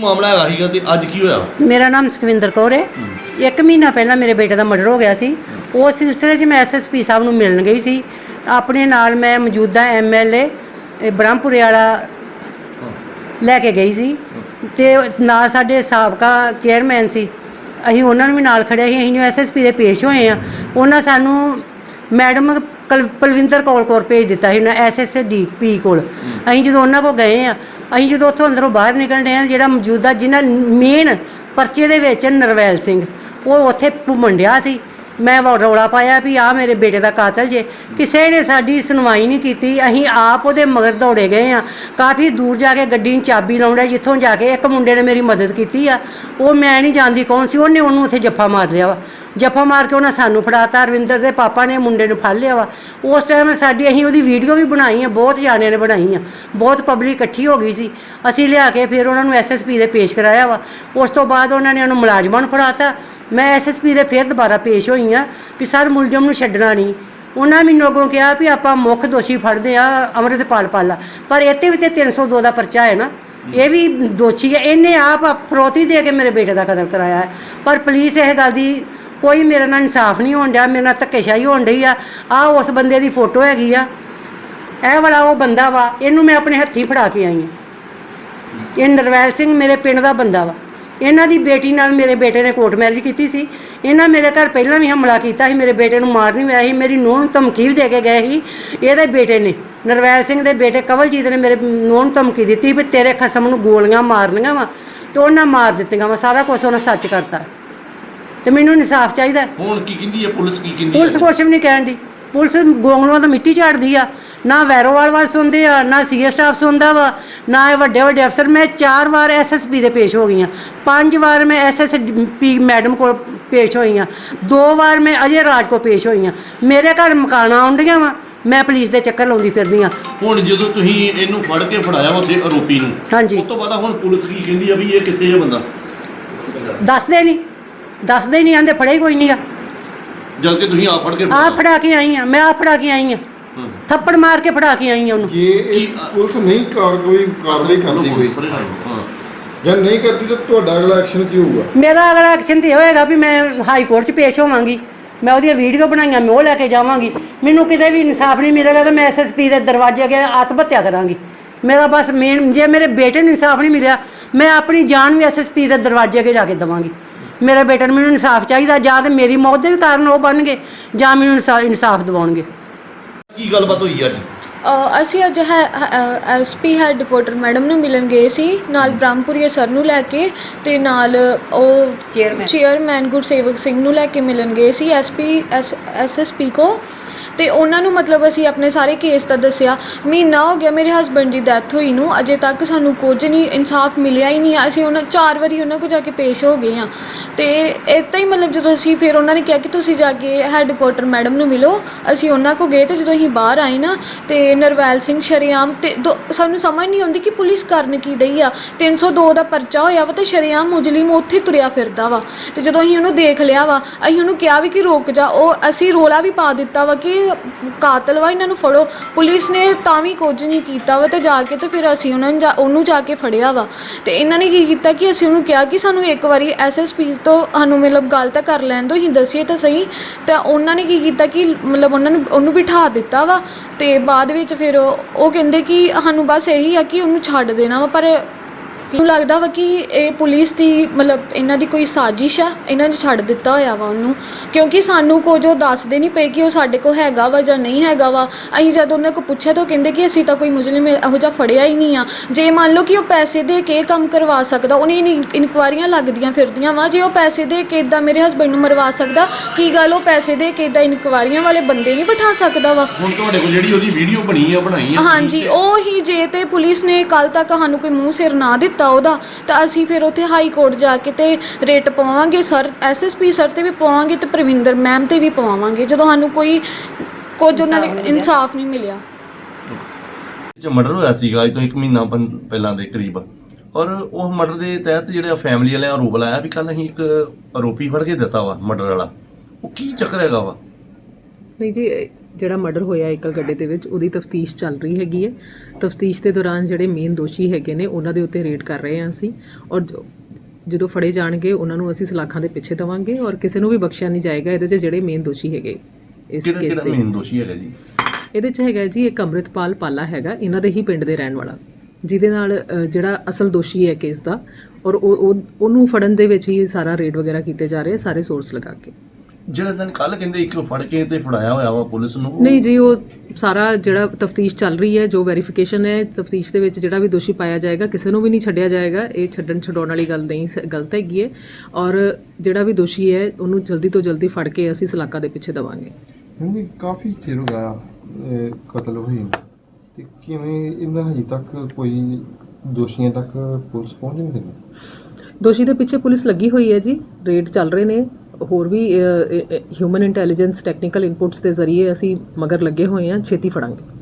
ਮਾਮਲਾ ਹੈਗਾ ਸੀਗਾ ਤੇ ਅੱਜ ਕੀ ਹੋਇਆ? ਮੇਰਾ ਨਾਮ ਸੁਖਵਿੰਦਰ ਕੌਰ ਹੈ। ਇੱਕ ਮਹੀਨਾ ਪਹਿਲਾਂ ਮੇਰੇ ਬੇਟੇ ਦਾ ਮਰਡਰ ਹੋ ਗਿਆ ਸੀ। ਉਸ ਸਿਲਸਿਲੇ 'ਚ ਮੈਂ ਐਸਐਸਪੀ ਸਾਹਿਬ ਨੂੰ ਮਿਲਣ ਗਈ ਸੀ। ਆਪਣੇ ਨਾਲ ਮੈਂ ਮੌਜੂਦਾ ਐਮਐਲਏ ਬ੍ਰਹਮਪੁਰੇ ਵਾਲਾ ਲੈ ਕੇ ਗਈ ਸੀ। ਤੇ ਨਾਲ ਸਾਡੇ ਸਾਬਕਾ ਚੇਅਰਮੈਨ ਸੀ। ਅਸੀਂ ਉਹਨਾਂ ਨੂੰ ਵੀ ਨਾਲ ਖੜਿਆ ਸੀ। ਅਸੀਂ ਜੋ ਐਸਐਸਪੀ ਦੇ ਪੇਸ਼ ਹੋਏ ਆ। ਉਹਨਾਂ ਸਾਨੂੰ ਮੈਡਮ ਕਲ- ਪਲਵਿੰਦਰ ਕੌਰ ਕੋਲ ਭੇਜ ਦਿੱਤਾ ਸੀ ਉਹਨਾਂ ਐਸਐਸਡੀ ਪੀ ਕੋਲ। ਅਸੀਂ ਜਦੋਂ ਉਹਨਾਂ ਕੋਲ ਗਏ ਆ, ਅਸੀਂ ਜਦੋਂ ਉੱਥੋਂ ਅੰਦਰੋਂ ਬਾਹਰ ਨਿਕਲ ਰਹੇ ਆ, ਜਿਹੜਾ ਮੌਜੂਦਾ ਜਿਹਨਾਂ ਮੇਨ ਪਰਚੇ ਦੇ ਵਿੱਚ ਨਰਵੈਲ ਸਿੰਘ, ਉਹ ਉੱਥੇ ਘੁੰਮਣ ਡਿਆ ਸੀ। ਮੈਂ ਵਾ- ਰੌਲਾ ਪਾਇਆ ਵੀ ਆ ਮੇਰੇ ਬੇਟੇ ਦਾ ਕਾਤਲ ਜੇ। ਕਿਸੇ ਨੇ ਸਾਡੀ ਸੁਣਵਾਈ ਨਹੀਂ ਕੀਤੀ, ਅਸੀਂ ਆਪ ਉਹਦੇ ਮਗਰ ਦੌੜੇ ਗਏ ਆ ਕਾਫੀ ਦੂਰ ਜਾ ਕੇ ਗੱਡੀ ਨੂੰ ਚਾਬੀ ਲਾਉਂਦਾ ਜਿੱਥੋਂ ਜਾ ਕੇ ਇੱਕ ਮੁੰਡੇ ਨੇ ਮੇਰੀ ਮਦਦ ਕੀਤੀ ਆ। ਉਹ ਮੈਂ ਨਹੀਂ ਜਾਣਦੀ ਕੌਣ ਸੀ, ਉਹਨੇ ਉਹਨੂੰ ਉੱਥੇ ਜੱਫਾ ਮਾਰ ਲਿਆ ਵਾ। ਜੱਫਾ ਮਾਰ ਕੇ ਉਹਨਾਂ ਸਾਨੂੰ ਫੜਾਤਾ, ਰਵਿੰਦਰ ਦੇ ਪਾਪਾ ਨੇ ਮੁੰਡੇ ਨੂੰ ਫੜ ਲਿਆ ਵਾ। ਉਸ ਟਾਈਮ ਸਾਡੀ ਅਸੀਂ ਉਹਦੀ ਵੀਡੀਓ ਵੀ ਬਣਾਈ ਆ, ਬਹੁਤ ਜਾਣਿਆਂ ਨੇ ਬਣਾਈ ਆ। ਬਹੁਤ ਪਬਲਿਕ ਇਕੱਠੀ ਹੋ ਗਈ ਸੀ। ਅਸੀਂ ਲਿਆ ਕੇ ਫਿਰ ਉਹਨਾਂ ਨੂੰ ਐਸਐਸਪੀ ਦੇ ਪੇਸ਼ ਕਰਾਇਆ ਵਾ। ਉਸ ਤੋਂ ਬਾਅਦ ਉਹਨਾਂ ਨੇ ਉਹਨੂੰ ਮੁਲਾਜ਼ਮਾਂ ਨੂੰ ਫੜਾਤਾ। ਮੈਂ ਐਸਐਸਪੀ ਦੇ ਫਿਰ ਦੁਬਾਰਾ ਪੇਸ਼ ਹੋਈ ਆ ਵੀ ਸਰ ਮੁਲਜ਼ਮ ਨੂੰ ਛੱਡਣਾ ਨਹੀਂ। ਉਹਨਾਂ ਮੈਨੂੰ ਅੱਗੋਂ ਕਿਹਾ ਵੀ ਆਪਾਂ ਮੁੱਖ ਦੋਸ਼ੀ ਫੜਦੇ ਆ ਅੰਮ੍ਰਿਤਪਾਲ ਪਾਲਾ। ਪਰ ਇੱਥੇ ਵੀ ਤੇ 302 ਦਾ ਪਰਚਾ ਹੈ ਨਾ। ਇਹ ਵੀ ਦੋਸ਼ੀ ਹੈ। ਇਹਨੇ ਆਪ ਫਰੋਤੀ ਦੇ ਕੇ ਮੇਰੇ ਬੇਟੇ ਦਾ ਕਤਲ ਕਰਾਇਆ ਹੈ। ਪਰ ਪੁਲਿਸ ਇਹ ਗੱਲ ਦੀ ਕੋਈ ਮੇਰੇ ਨਾਲ ਇਨਸਾਫ ਨਹੀਂ ਹੋਣ ਡਿਆ, ਮੇਰੇ ਨਾਲ ਧੱਕੇਸ਼ਾਹੀ ਹੋਣ ਡਈ ਆ। ਆ ਉਸ ਬੰਦੇ ਦੀ ਫੋਟੋ ਹੈਗੀ ਆ। ਇਹ ਵਾਲਾ ਉਹ ਬੰਦਾ ਵਾ। ਇਹਨੂੰ ਮੈਂ ਆਪਣੇ ਹੱਥੀਂ ਫੜਾ ਕੇ ਆਈ ਹਾਂ। ਇਹ ਨਰਵੈਲ ਸਿੰਘ ਮੇਰੇ ਪਿੰਡ ਦਾ ਬੰਦਾ ਵਾ। ਇਹਨਾਂ ਦੀ ਬੇਟੀ ਨਾਲ ਮੇਰੇ ਬੇਟੇ ਨੇ ਕੋਰਟ ਮੈਰਿਜ ਕੀਤੀ ਸੀ। ਇਹਨਾਂ ਮੇਰੇ ਘਰ ਪਹਿਲਾਂ ਵੀ ਹਮਲਾ ਕੀਤਾ ਸੀ ਮੇਰੇ ਬੇਟੇ ਨੂੰ ਮਾਰ ਨਹੀਂ ਹੋਇਆ ਸੀ ਮੇਰੀ ਨੂੰਹ ਨੂੰ ਧਮਕੀ ਵੀ ਦੇ ਕੇ ਗਏ ਸੀ। ਇਹਦੇ ਬੇਟੇ ਨੇ ਨਰਵੈਲ ਸਿੰਘ ਦੇ ਬੇਟੇ ਕਵਲਜੀਤ ਨੇ ਮੇਰੇ ਨੂੰਹ ਨੂੰ ਧਮਕੀ ਦਿੱਤੀ ਵੀ ਤੇਰੇ ਖਸਮ ਨੂੰ ਗੋਲੀਆਂ ਮਾਰਨੀਆਂ ਵਾ ਤੇ ਉਹਨਾਂ ਮਾਰ ਦਿੱਤੀਆਂ ਵਾ ਸਾਰਾ ਕੁਝ ਉਹਨਾਂ ਸੱਚ ਕਰਤਾ। ਤੇ ਮੈਨੂੰ ਇਨਸਾਫ ਚਾਹੀਦਾ। ਹੁਣ ਕੀ ਕਹਿੰਦੀ ਹੈ? ਪੁਲਿਸ ਕੀ ਕਹਿੰਦੀ ਪੁਲਿਸ ਹੈ ਕੁਛ ਵੀ ਨਹੀਂ ਕਹਿਣ ਦੀ। ਪੁਲਿਸ ਗੋਂਗਲੂਆਂ ਤੋਂ ਮਿੱਟੀ ਝਾੜਦੀ ਆ। ਨਾ ਵੈਰੋਵਾਲ ਵਾਲ ਸੁਣਦੇ ਆ ਨਾ ਸੀਏ ਸਟਾਫ ਸੁਣਦਾ ਵਾ ਨਾ ਇਹ ਵੱਡੇ ਵੱਡੇ ਅਫਸਰ। ਮੈਂ ਚਾਰ ਵਾਰ ਐਸਐਸਪੀ ਦੇ ਪੇਸ਼ ਹੋ ਗਈ ਆ ਪੰਜ ਵਾਰ ਮੈਂ ਐਸਐਸਪੀ ਮੈਡਮ ਕੋਲ ਪੇਸ਼ ਹੋਈ ਆ ਦੋ ਵਾਰ ਮੈਂ ਅਜੇ ਰਾਜ ਕੋਲ ਪੇਸ਼ ਹੋਈ ਆ ਮੇਰੇ ਘਰ ਮਕਾਨਾਂ ਆਉਂਦੀਆਂ ਵਾ ਮੈਂ ਪੁਲਿਸ ਦੇ ਚੱਕਰ ਲਾਉਂਦੀ ਫਿਰਦੀ ਆ। ਹੁਣ ਜਦੋਂ ਤੁਸੀਂ ਇਹਨੂੰ ਫੜ ਕੇ ਫੜਾਇਆ ਉੱਥੇ ਆਰੋਪੀ ਨੂੰ ਹਾਂਜੀ। ਉਸ ਤੋਂ ਬਾਅਦ ਹੁਣ ਪੁਲਿਸ ਕੀ ਕਹਿੰਦੀ ਆ ਵੀ ਇਹ ਕਿੱਥੇ ਹੈ ਬੰਦਾ? ਦੱਸਦੇ ਨਹੀਂ ਦੱਸਦੇ ਨਹੀਂ ਆਂਦੇ ਫੜੇ ਕੋਈ ਨਹੀਂਗਾ ਜਦ ਕਿ ਤੁਸੀਂ ਆਪ ਫੜ ਕੇ ਆ। ਫੜਾ ਕੇ ਆਈ ਆ ਮੈਂ ਆ ਫੜਾ ਕੇ ਆਈ ਆ। ਹਾਂ। ਥੱਪੜ ਮਾਰ ਕੇ ਫੜਾ ਕੇ ਆਈ ਆ ਉਹਨੂੰ। ਜੇ ਇਹ ਪੁਲਿਸ ਨਹੀਂ ਕਾਰ ਕੋਈ ਕਾਰਵਾਈ ਕਰਦੀ ਕੋਈ ਹਾਂ। ਜਾਂ ਨਹੀਂ ਕਰਦੀ ਤਾਂ ਤੁਹਾਡਾ ਅਗਲਾ ਐਕਸ਼ਨ ਕੀ ਹੋਊਗਾ? ਮੇਰਾ ਅਗਲਾ ਐਕਸ਼ਨ ਤੇ ਇਹ ਹੋਏਗਾ ਵੀ ਮੈਂ ਹਾਈ ਕੋਰਟ 'ਚ ਪੇਸ਼ ਹੋਵਾਂਗੀ। ਮੈਂ ਉਹਦੀਆਂ ਵੀਡੀਓ ਬਣਾਈਆਂ ਮੈਂ ਉਹ ਲੈ ਕੇ ਜਾਵਾਂਗੀ। ਮੈਨੂੰ ਕਿਤੇ ਵੀ ਇਨਸਾਫ ਨਹੀਂ ਮਿਲੇਗਾ ਤਾਂ ਮੈਂ ਐਸਐਸਪੀ ਦੇ ਦਰਵਾਜ਼ੇ ਅੱਗੇ ਆਤਮ ਹੱਤਿਆ ਕਰਾਂਗੀ। ਮੇਰਾ ਬਸ ਮੇਨ ਜੇ ਮੇਰੇ ਬੇਟੇ ਨੂੰ ਇਨਸਾਫ ਨਹੀਂ ਮਿਲਿਆ ਮੈਂ ਆਪਣੀ ਜਾਨ ਵੀ ਐਸਐਸਪੀ ਦੇ ਦਰਵਾਜ਼ੇ ਅੱਗੇ ਜਾ ਕੇ ਦੇਵਾਂਗੀ। ਮੇਰੇ ਬੇਟੇ ਨੂੰ ਮੈਨੂੰ ਇਨਸਾਫ ਚਾਹੀਦਾ, ਜਾਂ ਤੇ ਮੇਰੀ ਮੌਤ ਦੇ ਵੀ ਕਾਰਨ ਉਹ ਬਣਨਗੇ, ਜਾਂ ਮੈਨੂੰ ਇਨਸਾ- ਇਨਸਾਫ ਦਿਵਾਉਣਗੇ। ਕੀ ਗੱਲਬਾਤ ਹੋਈ ਅੱਜ? ਅਸੀਂ ਅੱਜ ਹੈ ਐਸਪੀ ਹੈੱਡਕੁਆਟਰ ਮੈਡਮ ਨੂੰ ਮਿਲਣ ਗਏ ਸੀ ਨਾਲ ਬ੍ਰਹਮਪੁਰੀਆ ਸਰ ਨੂੰ ਲੈ ਕੇ ਤੇ ਨਾਲ ਉਹ ਚੇਅਰਮੈਨ ਚੇਅਰਮੈਨ ਗੁਰਸੇਵਕ ਸਿੰਘ ਨੂੰ ਲੈ ਕੇ ਮਿਲਣ ਗਏ ਸੀ ਐਸਪੀ ਐਸਐਸਪੀ ਕੋ। ਤੇ ਉਹਨਾਂ ਨੂੰ ਮਤਲਬ ਅਸੀਂ ਆਪਣੇ ਸਾਰੇ ਕੇਸ ਦਾ ਦੱਸਿਆ। ਮਹੀਨਾ ਹੋ ਗਿਆ ਮੇਰੇ ਹਸਬੰਡ ਦੀ ਡੈਥ ਹੋਈ ਨੂੰ ਅਜੇ ਤੱਕ ਸਾਨੂੰ ਕੁਝ ਨਹੀਂ ਇਨਸਾਫ ਮਿਲਿਆ ਹੀ ਨਹੀਂ ਅਸੀਂ ਉਹਨਾਂ ਚਾਰ ਵਾਰੀ ਉਹਨਾਂ ਕੋਲ ਜਾ ਕੇ ਪੇਸ਼ ਹੋ ਗਏ ਆ ਤੇ ਇੱਦਾਂ ਹੀ ਮਤਲਬ ਜਦੋਂ ਅਸੀਂ ਫਿਰ ਉਹਨਾਂ ਨੇ ਕਿਹਾ ਕਿ ਤੁਸੀਂ ਜਾ ਕੇ ਹੈੱਡਕੁਆਟਰ ਮੈਡਮ ਨੂੰ ਮਿਲੋ ਅਸੀਂ ਉਹਨਾਂ ਕੋਲ ਗਏ ਤੇ ਜਦੋਂ ਅਸੀਂ ਬਾਹਰ ਆਏ ਨਾ ਤੇ ਨਰਵੈਲ ਸਿੰਘ ਸ਼ਰੇਆਮ ਤੇ ਦੋ- ਸਾਨੂੰ ਸਮਝ ਨਹੀਂ ਆਉਂਦੀ ਕਿ ਪੁਲਿਸ ਕਰਨ ਕੀ ਡਈ ਆ। 302 ਦਾ ਪਰਚਾ ਹੋਇਆ ਵਾ ਤੇ ਸ਼ਰੇਆਮ ਮੁਜਲਿਮ ਉੱਥੇ ਤੁਰਿਆ ਫਿਰਦਾ ਵਾ। ਤੇ ਜਦੋਂ ਅਸੀਂ ਉਹਨੂੰ ਦੇਖ ਲਿਆ ਵਾ, ਅਸੀਂ ਉਹਨੂੰ ਕਿਹਾ ਵੀ ਕਿ ਰੁਕ ਜਾ। ਉਹ ਅਸੀਂ ਰੋਲਾ ਵੀ ਪਾ ਦਿੱਤਾ ਵਾ ਕਿ ਕਾਤਲ ਵਾ, ਇਹਨਾਂ ਨੂੰ ਫੜੋ। ਪੁਲਿਸ ਨੇ ਤਾਂ ਵੀ ਕੁਝ ਨਹੀਂ ਕੀਤਾ ਵਾ ਤੇ ਜਾ ਕੇ ਤੇ ਫਿਰ ਅਸੀਂ ਉਹਨਾਂ ਨੂੰ ਜਾ- ਉਹਨੂੰ ਜਾ ਕੇ ਫੜਿਆ ਵਾ। ਤੇ ਇਹਨਾਂ ਨੇ ਕੀ ਕੀਤਾ ਕਿ ਅਸੀਂ ਉਹਨੂੰ ਕਿਹਾ ਕਿ ਸਾਨੂੰ ਇੱਕ ਵਾਰੀ ਐਸਐਸਪੀ ਤੋਂ ਸਾਨੂੰ ਮਤਲਬ ਗੱਲ ਤਾਂ ਕਰ ਲੈਣ ਦਿਓ, ਅਸੀਂ ਦੱਸੀਏ ਤਾਂ ਸਹੀ। ਤਾਂ ਉਹਨਾਂ ਨੇ ਕੀ ਕੀਤਾ ਕਿ ਮਤਲਬ ਉਹਨਾਂ ਨੂੰ ਉਹਨੂੰ ਬਿਠਾ ਦਿੱਤਾ ਵਾ। ਤੇ ਬਾਅਦ ਵਿੱਚ ਫਿਰ ਉਹ ਉਹ ਕਹਿੰਦੇ ਕਿ ਸਾਨੂੰ ਬਸ ਇਹੀ ਆ ਕਿ ਉਹਨੂੰ ਛੱਡ ਦੇਣਾ ਵਾ, ਪਰ ਮੈਨੂੰ ਲੱਗਦਾ ਵਾ ਕਿ ਇਹ ਪੁਲਿਸ ਦੀ ਮਤਲਬ ਇਹਨਾਂ ਦੀ ਕੋਈ ਸਾਜ਼ਿਸ਼ ਆ ਇਹਨਾਂ ਨੇ ਛੱਡ ਦਿੱਤਾ ਹੋਇਆ ਵਾ ਉਹਨੂੰ। ਕਿਉਂਕਿ ਸਾਨੂੰ ਕੁਝ ਉਹ ਦੱਸਦੇ ਨਹੀਂ ਪਏ ਕਿ ਉਹ ਸਾਡੇ ਕੋਲ ਹੈਗਾ ਵਾ ਜਾਂ ਨਹੀਂ ਹੈਗਾ ਵਾ। ਅਸੀਂ ਜਦ ਉਹਨਾਂ ਕੋਲ ਪੁੱਛਿਆ ਤਾਂ ਉਹ ਕਹਿੰਦੇ ਕਿ ਅਸੀਂ ਤਾਂ ਕੋਈ ਮੁਜਰਮ ਇਹੋ ਜਿਹਾ ਫੜਿਆ ਹੀ ਨਹੀਂ ਆ। ਜੇ ਮੰਨ ਲਓ ਕਿ ਉਹ ਪੈਸੇ ਦੇ ਕੇ ਇਹ ਕੰਮ ਕਰਵਾ ਸਕਦਾ ਉਹਨੇ ਇਨ- ਇਨਕੁਆਇਰੀਆਂ ਲੱਗਦੀਆਂ ਫਿਰਦੀਆਂ ਵਾ ਜੇ ਉਹ ਪੈਸੇ ਦੇ ਕੇ ਇਦਾਂ ਮੇਰੇ ਹਸਬੰਡ ਨੂੰ ਮਰਵਾ ਸਕਦਾ ਕੀ ਗੱਲ ਉਹ ਪੈਸੇ ਦੇ ਕੇ ਇਦਾਂ ਇਨਕੁਆਇਰੀਆਂ ਵਾਲੇ ਬੰਦੇ ਨਹੀਂ ਬਿਠਾ ਸਕਦਾ ਵਾ? ਹੁਣ ਤੁਹਾਡੇ ਕੋਲ ਜਿਹੜੀ ਉਹਦੀ ਵੀਡੀਓ ਬਣੀ ਆ ਬਣਾਈ ਆ ਹਾਂਜੀ ਉਹ ਹੀ ਜੇ ਤੇ ਪੁਲਿਸ ਨੇ ਕੱਲ ਤੱਕ ਸਾਨੂੰ ਕੋਈ ਮੂੰਹ ਸਿਰ ਨਾ ਦਿੱਤਾ ਉਹਦਾ ਤਾਂ ਅਸੀਂ ਫਿਰ ਉੱਥੇ ਹਾਈ ਕੋਰਟ ਜਾ ਕੇ ਤੇ ਰੇਟ ਪਵਾਵਾਂਗੇ ਸਰ ਐਸਐਸਪੀ ਸਰ ਤੇ ਵੀ ਪਵਾਵਾਂਗੇ ਤੇ ਪ੍ਰਵਿੰਦਰ ਮੈਮ ਤੇ ਵੀ ਪਵਾਵਾਂਗੇ ਜਦੋਂ ਸਾਨੂੰ ਕੋਈ ਕੁਝ ਉਹਨਾਂ ਨੇ ਇਨਸਾਫ਼ ਨਹੀਂ ਇਨਸਾਫ ਨਹੀਂ ਮਿਲਿਆ। ਚ ਮਰਡਰ ਹੋਇਆ ਸੀਗਾ ਅੱਜ ਤੋਂ 1 ਮਹੀਨਾ ਪੰ- ਪਹਿਲਾਂ ਦੇ ਕਰੀਬ। ਔਰ ਉਹ ਮਰਡਰ ਦੇ ਤਹਿਤ ਜਿਹੜੇ ਫੈਮਿਲੀ ਵਾਲਿਆਂ ਆਰੋਪ ਲਾਇਆ ਵੀ ਕੱਲ ਅਸੀਂ ਇੱਕ ਆਰੋਪੀ ਫੜ ਕੇ ਦਿੱਤਾ ਵਾ ਮਰਡਰ ਵਾਲਾ। ਉਹ ਕੀ ਚੱਕਰ ਹੈਗਾ ਵਾ? ਨਹੀਂ ਜੀ ਇਹ ਜਿਹੜਾ ਮਰਡਰ ਹੋਇਆ ਇਕਲ ਗੱਡੇ ਦੇ ਵਿੱਚ ਉਹਦੀ ਤਫਤੀਸ਼ ਚੱਲ ਰਹੀ ਹੈਗੀ ਹੈ। ਤਫਤੀਸ਼ ਦੇ ਦੌਰਾਨ ਜਿਹੜੇ ਮੇਨ ਦੋਸ਼ੀ ਹੈਗੇ ਨੇ ਉਹਨਾਂ ਦੇ ਉੱਤੇ ਰੇਡ ਕਰ ਰਹੇ ਹਾਂ ਅਸੀਂ। ਔਰ ਜਦੋਂ ਫੜੇ ਜਾਣਗੇ ਉਹਨਾਂ ਨੂੰ ਅਸੀਂ ਸਲਾਖਾਂ ਦੇ ਪਿੱਛੇ ਦਵਾਂਗੇ ਔਰ ਕਿਸੇ ਨੂੰ ਵੀ ਬਖਸ਼ਿਆ ਨਹੀਂ ਜਾਏਗਾ ਇਹਦੇ 'ਚ ਜਿਹੜੇ ਮੇਨ ਦੋਸ਼ੀ ਹੈਗੇ ਇਸ ਕੇਸ ਦੇ। ਮੇਨ ਦੋਸ਼ੀ ਹੈਗਾ ਜੀ? ਇਹਦੇ 'ਚ ਹੈਗਾ ਜੀ ਇੱਕ ਅੰਮ੍ਰਿਤਪਾਲ ਪਾਲਾ ਹੈਗਾ ਇਹਨਾਂ ਦੇ ਹੀ ਪਿੰਡ ਦੇ ਰਹਿਣ ਵਾਲਾ। ਜਿਹਦੇ ਨਾਲ ਜਿਹੜਾ ਅਸਲ ਦੋਸ਼ੀ ਹੈ ਕੇਸ ਦਾ ਔਰ ਉਹ ਉਹ- ਉਹਨੂੰ ਫੜਨ ਦੇ ਵਿੱਚ ਹੀ ਸਾਰਾ ਰੇਡ ਵਗੈਰਾ ਕੀਤੇ ਜਾ ਰਹੇ ਸਾਰੇ ਸੋਰਸ ਲਗਾ ਕੇ। ਜਿਹੜਾ ਦਿਨ ਕੱਲ ਕਹਿੰਦੇ ਇੱਕ ਫੜ ਕੇ ਤੇ ਫੜਾਇਆ ਹੋਇਆ ਵਾ ਪੁਲਿਸ ਨੂੰ ਉਹ- ਨਹੀਂ ਜੀ ਉਹ ਸਾਰਾ ਜਿਹੜਾ ਤਫਤੀਸ਼ ਚੱਲ ਰਹੀ ਹੈ ਜੋ ਵੈਰੀਫਿਕੇਸ਼ਨ ਹੈ ਤਫਤੀਸ਼ ਦੇ ਵਿੱਚ ਜਿਹੜਾ ਵੀ ਦੋਸ਼ੀ ਪਾਇਆ ਜਾਏਗਾ ਕਿਸੇ ਨੂੰ ਵੀ ਨਹੀਂ ਛੱਡਿਆ ਜਾਏਗਾ ਇਹ ਛੱਡਣ ਛਡਾਉਣ ਵਾਲੀ ਗੱਲ ਨਹੀਂ ਸ- ਗਲਤ ਹੈਗੀ ਹੈ ਔਰ ਜਿਹੜਾ ਵੀ ਦੋਸ਼ੀ ਹੈ ਉਹਨੂੰ ਜਲਦੀ ਤੋਂ ਜਲਦੀ ਫੜ ਕੇ ਅਸੀਂ ਸਲਾਕਾ ਦੇ ਪਿੱਛੇ ਦਵਾਂਗੇ। ਕਿਉਂਕਿ ਕਾਫੀ ਚਿਰ ਹੋ ਗਿਆ ਇਹ ਕਤਲ ਹੋਏ ਨੂੰ। ਤੇ ਕਿਵੇਂ ਇਹਦਾ ਹਜੇ ਤੱਕ ਕੋਈ ਦੋਸ਼ੀਆਂ ਤੱਕ ਪੁਲਿਸ ਪਹੁੰਚ ਨਹੀਂ ਦੋਸ਼ੀ ਦੇ ਪਿੱਛੇ ਪੁਲਿਸ ਲੱਗੀ ਹੋਈ ਹੈ ਜੀ ਰੇਡ ਚੱਲ ਰਹੇ ਨੇ। ਹੋਰ ਵੀ ਹਿਊਮਨ ਇੰਟੈਲੀਜੈਂਸ ਟੈਕਨੀਕਲ ਇਨਪੁਟਸ ਦੇ ਜ਼ਰੀਏ ਅਸੀਂ ਮਗਰ ਲੱਗੇ ਹੋਏ ਹਾਂ, ਛੇਤੀ ਫੜਾਂਗੇ।